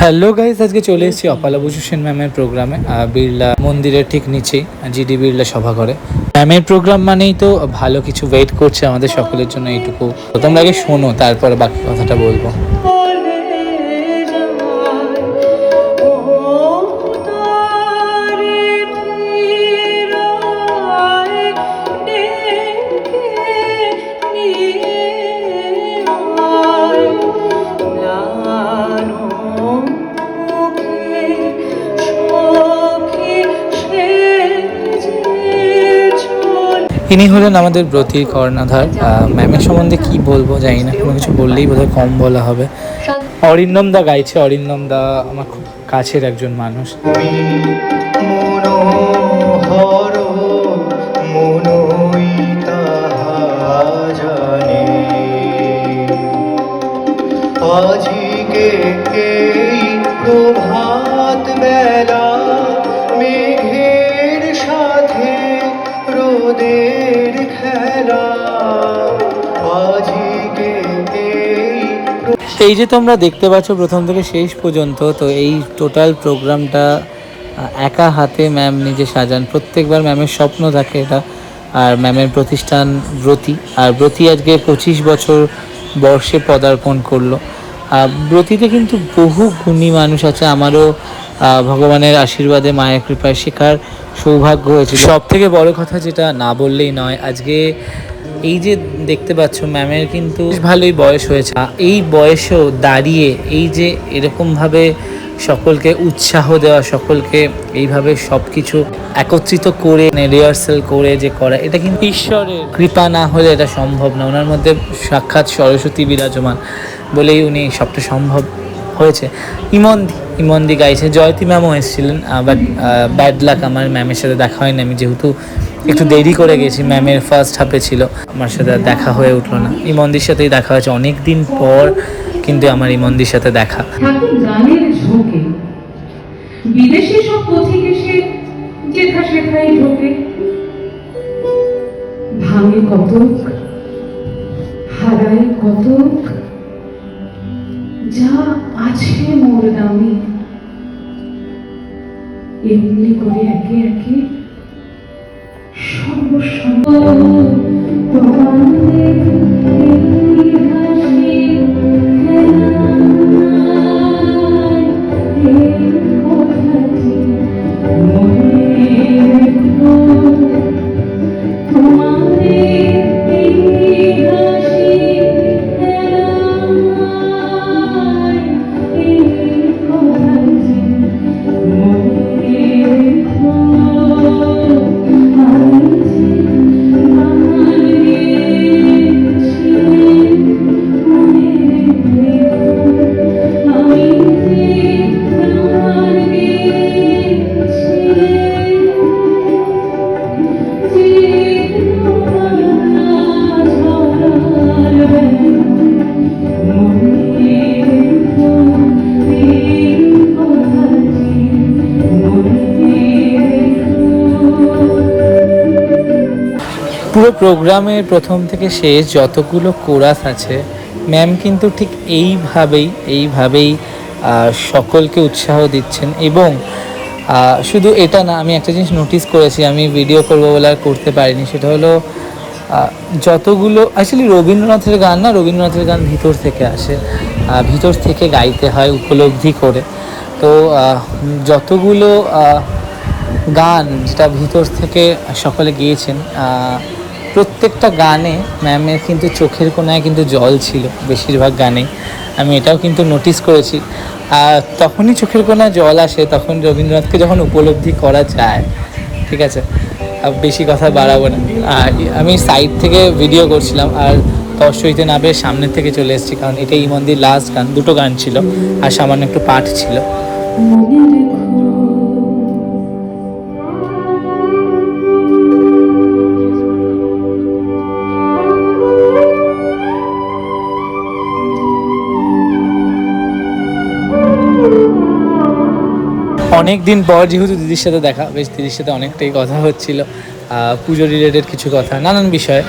Hello guys আজকে চলে এসেছি অপালা সেন ম্যামের প্রোগ্রামে বিড়লা মন্দিরের ঠিক নিচেই, জিডি বিড়লা সভা করে ম্যামের প্রোগ্রাম মানেই তো ভালো কিছু ওয়েট করছে আমাদের সকলের জন্য এইটুকু। তোমরা আগে শোনো, তারপরে বাকি কথাটা বলব। ইনি হলেন আমাদের ব্রতির কর্ণাধার ম্যামের সম্বন্ধে কি বলব জানি না কোনো কিছু বললেই বোধহয় কম বলা হবে অরিন্দম দা গাইছে অরিন্দম দা আমার খুব কাছের একজন মানুষ আজিকে এই এই যে তোমরা দেখতে পাচ্ছ প্রথম থেকে শেষ পর্যন্ত, তো এই টোটাল প্রোগ্রামটা একা হাতে ম্যাম নিজে সাজান। প্রত্যেকবার ম্যামের স্বপ্ন থাকে এটা। আর ম্যামের প্রতিষ্ঠান ব্রতি। আর ব্রতি আজকে পঁচিশ বছর বর্ষে পদার্পণ করল। আর ব্রতিতে কিন্তু বহু গুণী মানুষ আছে। আমারও ভগবানের আশীর্বাদে মায়ের কৃপায় শেখার সৌভাগ্য হয়েছে সব থেকে বড় কথা যেটা না বললেই নয়, আজকে এই যে দেখতে পাচ্ছ ম্যামের কিন্তু ভালোই বয়স হয়েছে। এই বয়সেও দাঁড়িয়ে এই যে এরকমভাবে সকলকে উৎসাহ দেওয়া সকলকে এইভাবে সব কিছু একত্রিত করে রিহার্সাল করে যে করা এটা কিন্তু ঈশ্বরের। কৃপা না হলে এটা সম্ভব না। ওনার মধ্যে সাক্ষাৎ সরস্বতী বিরাজমান বলেই উনি সবটা সম্ভব হয়েছে। ইমন্দি ইমন্দি গাইছে। জয়তী ম্যামও এসেছিলেন বাট ব্যাড লাক আমার ম্যামের সাথে দেখা হয়নি আমি যেহেতু একটু দেরি করে গেছি ম্যামের ফার্স্ট হাফে ছিল। আমার সাথে দেখা হয়ে উঠল না। ইমন্দির সাথেই দেখা হয়েছে অনেক দিন পর কিন্তু আমার ইমন্দির সাথে দেখা। বিদেশি সব পথিক এসে যেথা ঢোকে। ভাঙে কতক, হারায় কতক। যা আছে মোর এমনি করে একে একে душа, коханий. পুরো প্রোগ্রামের প্রথম থেকে শেষ যতগুলো কোরাস আছে, ম্যাম কিন্তু ঠিক এইভাবেই এইভাবেই সকলকে উৎসাহ দিচ্ছেন এবং শুধু এটা না, আমি একটা জিনিস নোটিস করেছি, আমি ভিডিও করব বলে আর করতে পারিনি, সেটা হলো যতগুলো অ্যাকচুয়ালি রবীন্দ্রনাথের গান না, রবীন্দ্রনাথের গান ভিতর থেকে আসে ভিতর থেকে গাইতে হয় উপলব্ধি করে। তো যতগুলো গান যেটা ভিতর থেকে সকলে গিয়েছেন প্রত্যেকটা গানে ম্যামের কিন্তু চোখের কোনায় কিন্তু জল ছিল, বেশিরভাগ গানেই। আমি এটাও কিন্তু নোটিস করেছি। আর তখনই চোখের কোনায় জল আসে, তখন রবীন্দ্রনাথকে যখন উপলব্ধি করা যায়, ঠিক আছে? আর বেশি কথা বাড়াবো না। আর আমি সাইড থেকে ভিডিও করছিলাম, আর তর্সইতে না পেয়ে সামনের থেকে চলে এসেছি, কারণ এটা এটাই মন্দির লাস্ট গান, দুটো গান ছিল, আর সামান্য একটু পাঠ ছিল। অনেক দিন পর যেহেতু দিদির সাথে দেখা, বেশ দিদির সাথে অনেকটাই কথা হচ্ছিল পুজো রিলেটেড কিছু কথা, নানান বিষয়ে।